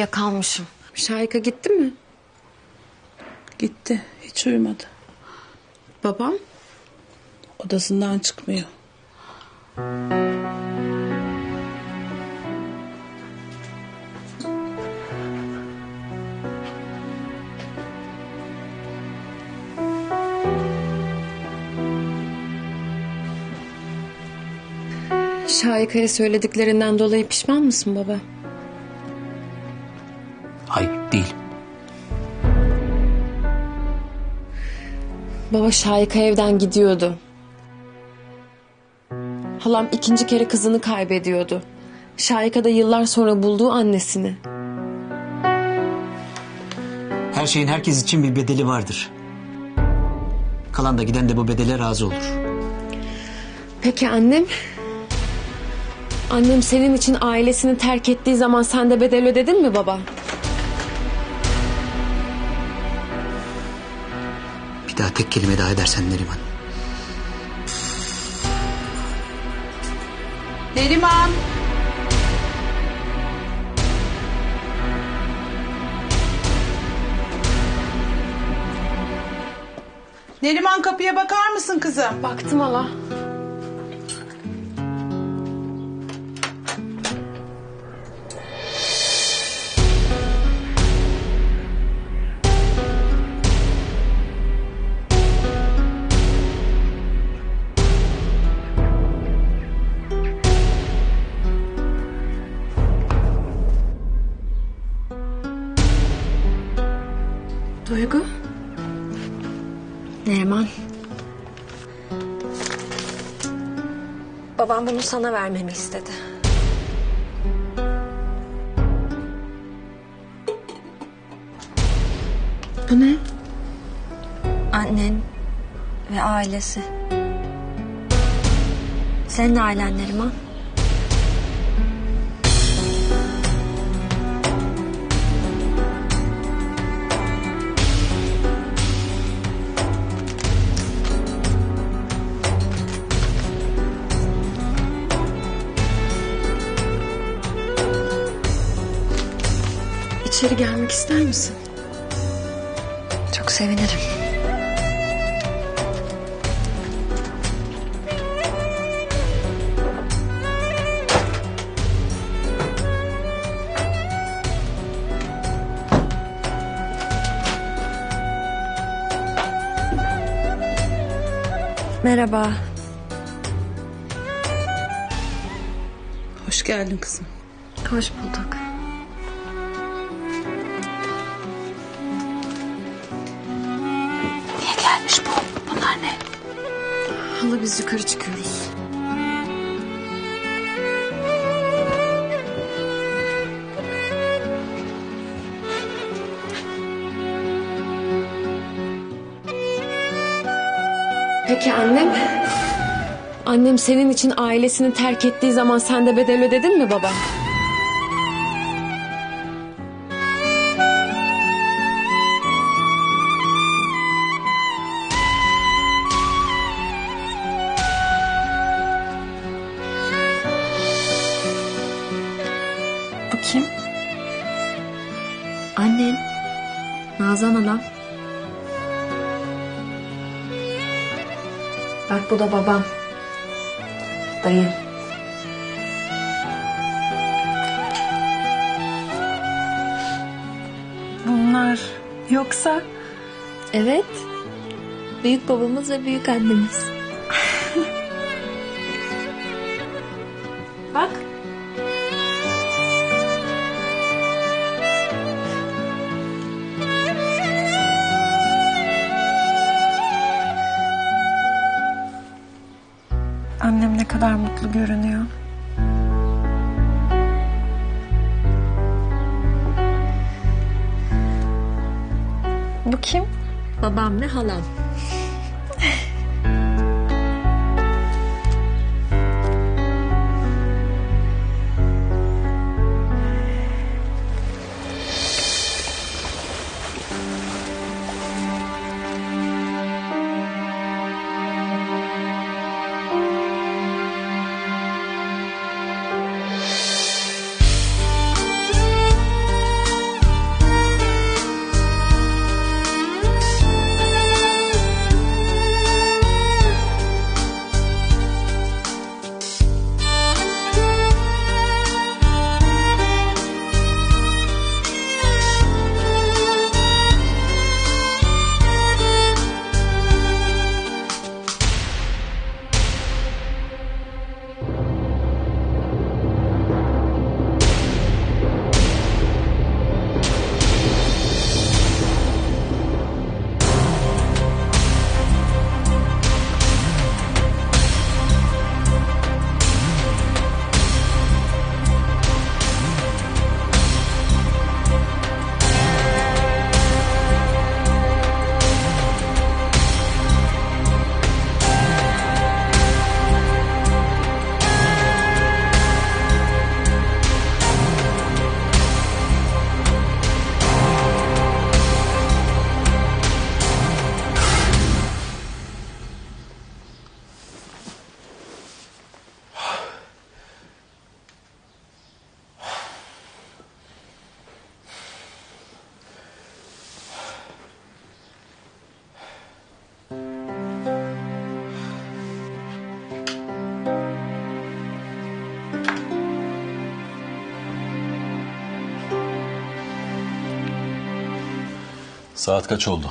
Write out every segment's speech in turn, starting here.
uyuyakalmışım. Şahika gitti mi? Gitti. Hiç uyumadı. Babam? Odasından çıkmıyor. Şahika'ya söylediklerinden dolayı pişman mısın baba? Baba Şahika evden gidiyordu. Halam ikinci kere kızını kaybediyordu. Şahika da yıllar sonra bulduğu annesini. Her şeyin herkes için bir bedeli vardır. Kalan da giden de bu bedele razı olur. Peki annem? Annem senin için ailesini terk ettiği zaman sen de bedel ödedin mi baba? Daha tek kelime daha edersen Neriman. Neriman. Neriman kapıya bakar mısın kızım? Baktım hala. Babam bunu sana vermemi istedi. Bu ne? Annen ve ailesi. Senin ailen Neriman. İçeri gelmek ister misin? Çok sevinirim. Merhaba. Hoş geldin kızım. Hoş bulduk. Bu? Bunlar ne? Hala biz yukarı çıkıyoruz. Peki annem? Annem senin için ailesini terk ettiği zaman sen de bedel ödedin mi baba? Bu kim? Annen. Nazan Hanım. Bak bu da babam. Dayı. Bunlar yoksa Evet. Büyük babamız ve büyük annemiz. Ne kadar mutlu görünüyor. Bu kim? Babam ve halam. Saat kaç oldu?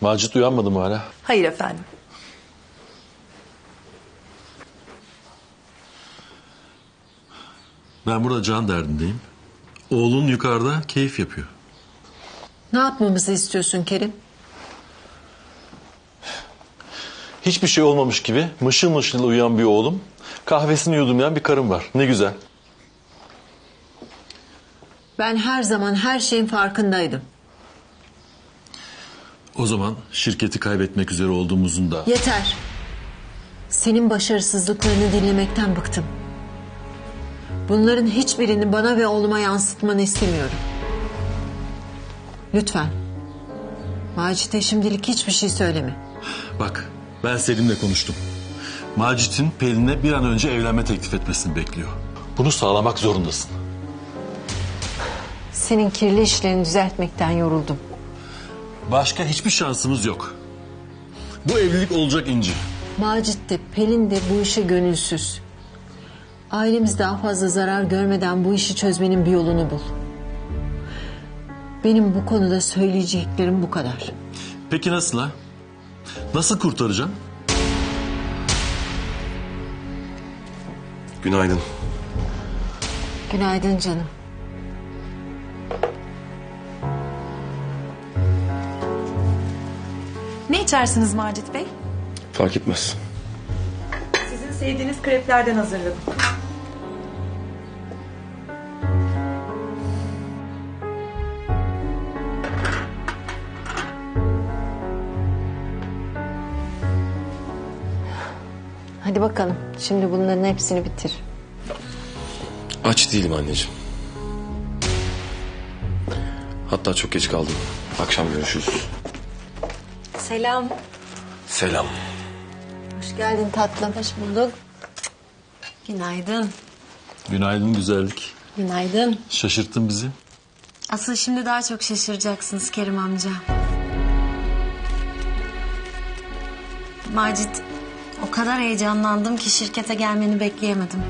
Macit uyanmadı mı hala? Hayır efendim. Ben burada can derdindeyim. Oğlun yukarıda keyif yapıyor. Ne yapmamızı istiyorsun Kerim? Hiçbir şey olmamış gibi mışıl mışıl uyuyan bir oğlum, kahvesini yudumlayan bir karım var. Ne güzel. Ben her zaman her şeyin farkındaydım. O zaman şirketi kaybetmek üzere olduğumuzun da... Yeter. Senin başarısızlıklarını dinlemekten bıktım. Bunların hiçbirini bana ve oğluma yansıtmanı istemiyorum. Lütfen. Macit'e şimdilik hiçbir şey söyleme. Bak ben Selim'le konuştum. Macit'in Pelin'e bir an önce evlenme teklif etmesini bekliyor. Bunu sağlamak zorundasın. Senin kirli işlerini düzeltmekten yoruldum. Başka hiçbir şansımız yok. Bu evlilik olacak İnci. Macit de Pelin de bu işe gönülsüz. Ailemiz daha fazla zarar görmeden bu işi çözmenin bir yolunu bul. Benim bu konuda söyleyeceklerim bu kadar. Peki nasıl ha? Nasıl kurtaracağım? Günaydın. Günaydın canım. İçersiniz Macit Bey? Fark etmez. Sizin sevdiğiniz kreplerden hazırladım. Hadi bakalım. Şimdi bunların hepsini bitir. Aç değilim anneciğim. Hatta çok geç kaldım. Akşam görüşürüz. Selam. Selam. Hoş geldin tatlım. Hoş bulduk. Günaydın. Günaydın güzellik. Günaydın. Şaşırttın bizi. Asıl şimdi daha çok şaşıracaksınız Kerim amca. Macit, o kadar heyecanlandım ki şirkete gelmeni bekleyemedim.